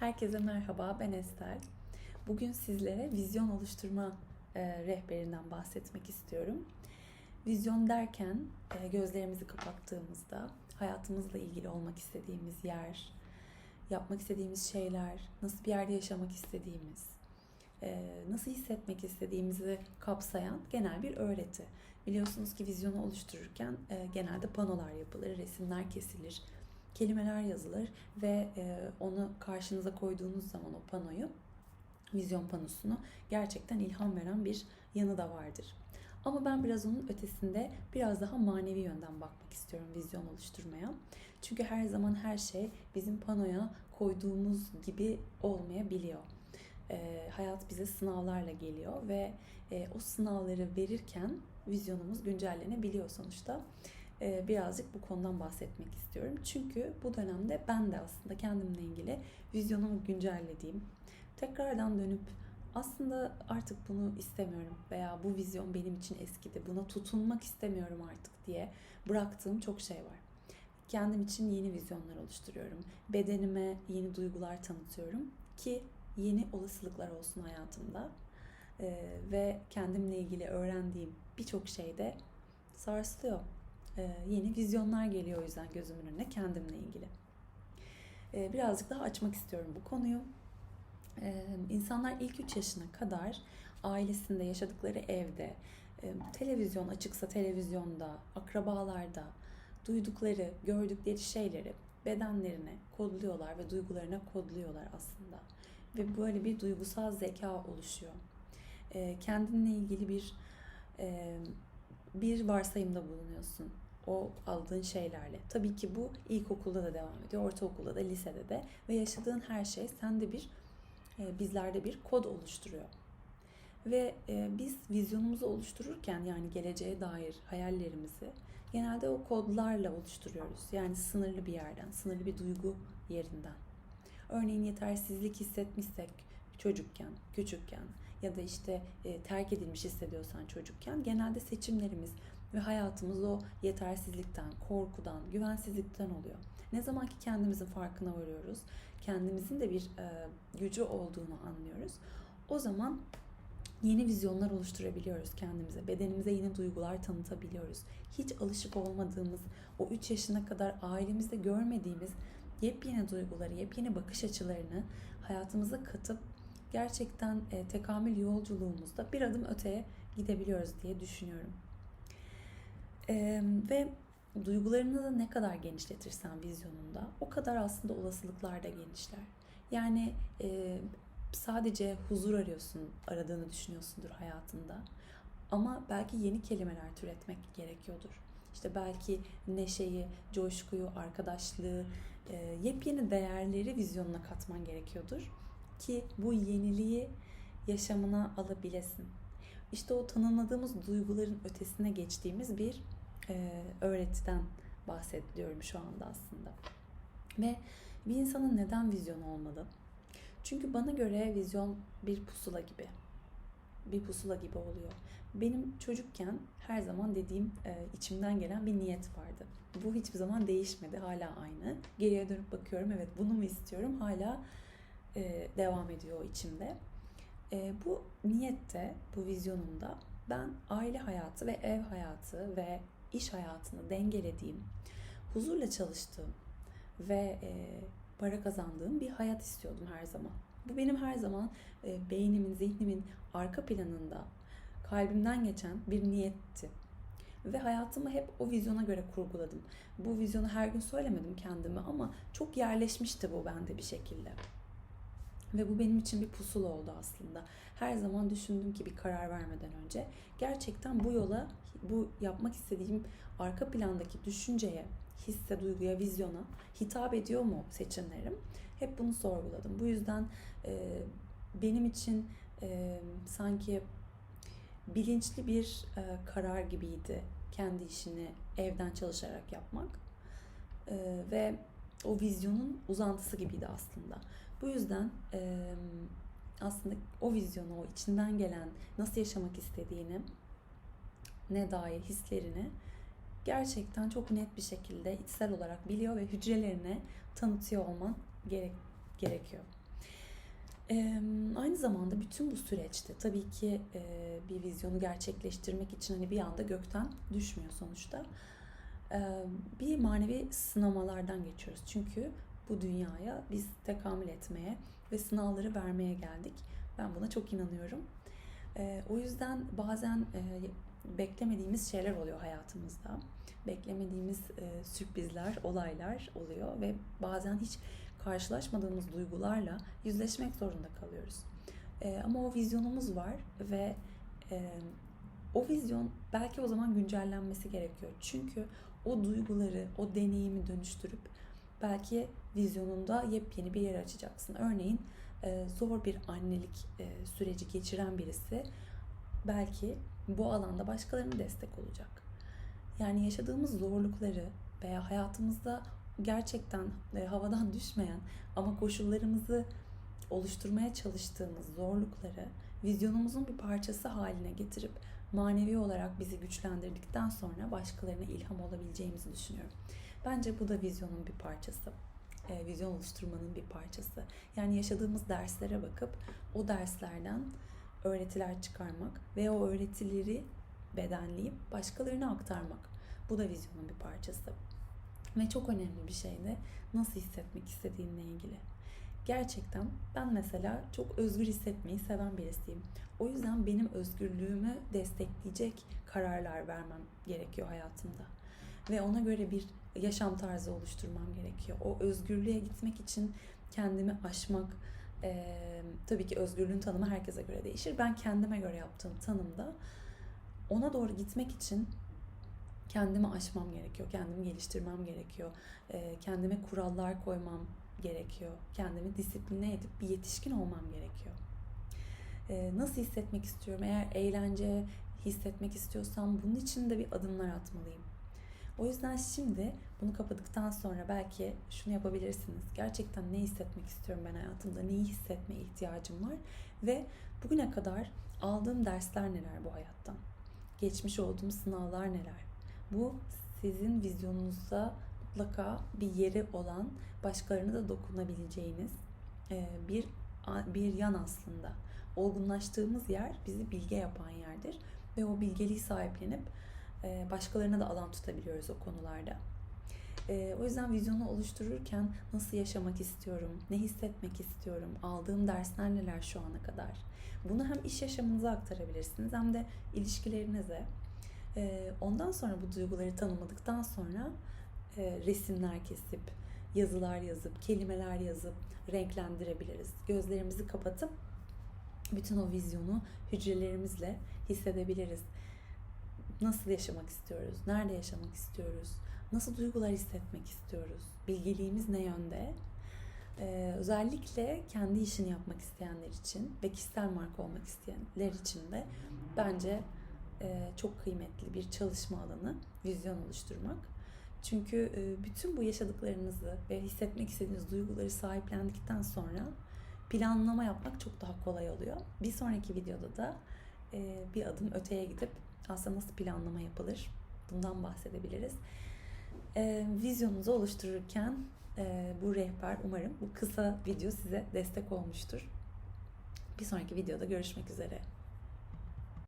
Herkese merhaba, ben Estel. Bugün sizlere vizyon oluşturma e, rehberinden bahsetmek istiyorum. Vizyon derken e, gözlerimizi kapattığımızda hayatımızla ilgili olmak istediğimiz yer, yapmak istediğimiz şeyler, nasıl bir yerde yaşamak istediğimiz, e, nasıl hissetmek istediğimizi kapsayan genel bir öğreti. Biliyorsunuz ki vizyonu oluştururken e, genelde panolar yapılır, resimler kesilir, kelimeler yazılır ve e, onu karşınıza koyduğunuz zaman o panoyu, vizyon panosunu gerçekten ilham veren bir yanı da vardır. Ama ben biraz onun ötesinde biraz daha manevi yönden bakmak istiyorum vizyon oluşturmaya. Çünkü her zaman her şey bizim panoya koyduğumuz gibi olmayabiliyor. E, hayat bize sınavlarla geliyor ve e, o sınavları verirken vizyonumuz güncellenebiliyor sonuçta. E, birazcık bu konudan bahsetmek istiyorum. Çünkü bu dönemde ben de aslında kendimle ilgili vizyonumu güncellediğim, tekrardan dönüp aslında artık bunu istemiyorum veya bu vizyon benim için eskidi, buna tutunmak istemiyorum artık diye bıraktığım çok şey var. Kendim için yeni vizyonlar oluşturuyorum. Bedenime yeni duygular tanıtıyorum ki yeni olasılıklar olsun hayatımda. Ee, ve kendimle ilgili öğrendiğim birçok şeyde sarsılıyor. Ee, yeni vizyonlar geliyor o yüzden gözümün önüne kendimle ilgili. Ee, birazcık daha açmak istiyorum bu konuyu. Ee, insanlar ilk 3 yaşına kadar ailesinde yaşadıkları evde, e, televizyon açıksa televizyonda, akrabalarda duydukları, gördükleri şeyleri bedenlerine kodluyorlar ve duygularına kodluyorlar aslında. Ve böyle bir duygusal zeka oluşuyor. Kendinle ilgili bir e, bir varsayımda bulunuyorsun o aldığın şeylerle. Tabii ki bu ilkokulda da devam ediyor, ortaokulda da, lisede de ve yaşadığın her şey sende bir e, bizlerde bir kod oluşturuyor. Ve e, biz vizyonumuzu oluştururken yani geleceğe dair hayallerimizi genelde o kodlarla oluşturuyoruz. Yani sınırlı bir yerden, sınırlı bir duygu yerinden. Örneğin yetersizlik hissetmişsek çocukken, küçükken ya da işte e, terk edilmiş hissediyorsan çocukken genelde seçimlerimiz ve hayatımız o yetersizlikten, korkudan, güvensizlikten oluyor. Ne zaman ki kendimizin farkına varıyoruz, kendimizin de bir e, gücü olduğunu anlıyoruz. O zaman yeni vizyonlar oluşturabiliyoruz kendimize. Bedenimize yeni duygular tanıtabiliyoruz. Hiç alışık olmadığımız, o 3 yaşına kadar ailemizde görmediğimiz yepyeni duyguları, yepyeni bakış açılarını hayatımıza katıp gerçekten e, tekamül yolculuğumuzda bir adım öteye gidebiliyoruz diye düşünüyorum. E, ve duygularını da ne kadar genişletirsen vizyonunda o kadar aslında olasılıklar da genişler. Yani e, sadece huzur arıyorsun, aradığını düşünüyorsundur hayatında. Ama belki yeni kelimeler türetmek gerekiyordur. İşte belki neşeyi, coşkuyu, arkadaşlığı, e, yepyeni değerleri vizyonuna katman gerekiyordur ki bu yeniliği yaşamına alabilesin. İşte o tanımladığımız duyguların ötesine geçtiğimiz bir öğretiden bahsediyorum şu anda aslında. Ve bir insanın neden vizyonu olmalı? Çünkü bana göre vizyon bir pusula gibi. Bir pusula gibi oluyor. Benim çocukken her zaman dediğim e, içimden gelen bir niyet vardı. Bu hiçbir zaman değişmedi. Hala aynı. Geriye dönüp bakıyorum. Evet bunu mu istiyorum? Hala e, devam ediyor içimde. E, bu niyette, bu vizyonumda ben aile hayatı ve ev hayatı ve iş hayatını dengelediğim, huzurla çalıştığım ve e, para kazandığım bir hayat istiyordum her zaman. Bu benim her zaman e, beynimin, zihnimin arka planında kalbimden geçen bir niyetti. Ve hayatımı hep o vizyona göre kurguladım. Bu vizyonu her gün söylemedim kendime ama çok yerleşmişti bu bende bir şekilde. Ve bu benim için bir pusul oldu aslında. Her zaman düşündüm ki bir karar vermeden önce gerçekten bu yola, bu yapmak istediğim arka plandaki düşünceye, hisse, duyguya, vizyona hitap ediyor mu seçimlerim? Hep bunu sorguladım. Bu yüzden e, benim için e, sanki bilinçli bir e, karar gibiydi kendi işini evden çalışarak yapmak. E, ve o vizyonun uzantısı gibiydi aslında. Bu yüzden e, aslında o vizyonu, o içinden gelen nasıl yaşamak istediğini, ne dair hislerini gerçekten çok net bir şekilde içsel olarak biliyor ve hücrelerine tanıtıyor olman gerek, gerekiyor. Ee, aynı zamanda bütün bu süreçte tabii ki e, bir vizyonu gerçekleştirmek için hani bir anda gökten düşmüyor sonuçta. Bir manevi sınamalardan geçiyoruz. Çünkü bu dünyaya biz tekamül etmeye ve sınavları vermeye geldik. Ben buna çok inanıyorum. O yüzden bazen beklemediğimiz şeyler oluyor hayatımızda. Beklemediğimiz sürprizler, olaylar oluyor ve bazen hiç karşılaşmadığımız duygularla yüzleşmek zorunda kalıyoruz. Ama o vizyonumuz var ve o vizyon belki o zaman güncellenmesi gerekiyor. Çünkü o duyguları, o deneyimi dönüştürüp belki vizyonunda yepyeni bir yer açacaksın. Örneğin e, zor bir annelik e, süreci geçiren birisi belki bu alanda başkalarına destek olacak. Yani yaşadığımız zorlukları veya hayatımızda gerçekten e, havadan düşmeyen ama koşullarımızı oluşturmaya çalıştığımız zorlukları vizyonumuzun bir parçası haline getirip manevi olarak bizi güçlendirdikten sonra başkalarına ilham olabileceğimizi düşünüyorum. Bence bu da vizyonun bir parçası. E, vizyon oluşturmanın bir parçası. Yani yaşadığımız derslere bakıp o derslerden öğretiler çıkarmak ve o öğretileri bedenleyip başkalarına aktarmak. Bu da vizyonun bir parçası. Ve çok önemli bir şey de nasıl hissetmek istediğinle ilgili. Gerçekten ben mesela çok özgür hissetmeyi seven birisiyim. O yüzden benim özgürlüğümü destekleyecek kararlar vermem gerekiyor hayatımda. Ve ona göre bir yaşam tarzı oluşturmam gerekiyor. O özgürlüğe gitmek için kendimi aşmak, e, tabii ki özgürlüğün tanımı herkese göre değişir. Ben kendime göre yaptığım tanımda ona doğru gitmek için kendimi aşmam gerekiyor, kendimi geliştirmem gerekiyor, e, kendime kurallar koymam gerekiyor, kendimi disipline edip bir yetişkin olmam gerekiyor. E, nasıl hissetmek istiyorum? Eğer eğlence hissetmek istiyorsam bunun için de bir adımlar atmalıyım. O yüzden şimdi bunu kapadıktan sonra belki şunu yapabilirsiniz. Gerçekten ne hissetmek istiyorum ben hayatımda? Neyi hissetmeye ihtiyacım var? Ve bugüne kadar aldığım dersler neler bu hayattan? Geçmiş olduğum sınavlar neler? Bu sizin vizyonunuzda mutlaka bir yeri olan, başkalarına da dokunabileceğiniz e, bir bir yan aslında. Olgunlaştığımız yer bizi bilge yapan yerdir ve o bilgeliği sahiplenip e, başkalarına da alan tutabiliyoruz o konularda. E, o yüzden vizyonu oluştururken nasıl yaşamak istiyorum, ne hissetmek istiyorum, aldığım dersler neler şu ana kadar. Bunu hem iş yaşamınıza aktarabilirsiniz hem de ilişkilerinize. Ondan sonra bu duyguları tanımadıktan sonra resimler kesip, yazılar yazıp, kelimeler yazıp renklendirebiliriz. Gözlerimizi kapatıp bütün o vizyonu hücrelerimizle hissedebiliriz nasıl yaşamak istiyoruz, nerede yaşamak istiyoruz, nasıl duygular hissetmek istiyoruz, bilgeliğimiz ne yönde. Ee, özellikle kendi işini yapmak isteyenler için ve kişisel marka olmak isteyenler için de bence e, çok kıymetli bir çalışma alanı vizyon oluşturmak. Çünkü e, bütün bu yaşadıklarınızı ve hissetmek istediğiniz duyguları sahiplendikten sonra planlama yapmak çok daha kolay oluyor. Bir sonraki videoda da e, bir adım öteye gidip aslında nasıl planlama yapılır bundan bahsedebiliriz. E, vizyonunuzu oluştururken bu rehber umarım bu kısa video size destek olmuştur. Bir sonraki videoda görüşmek üzere.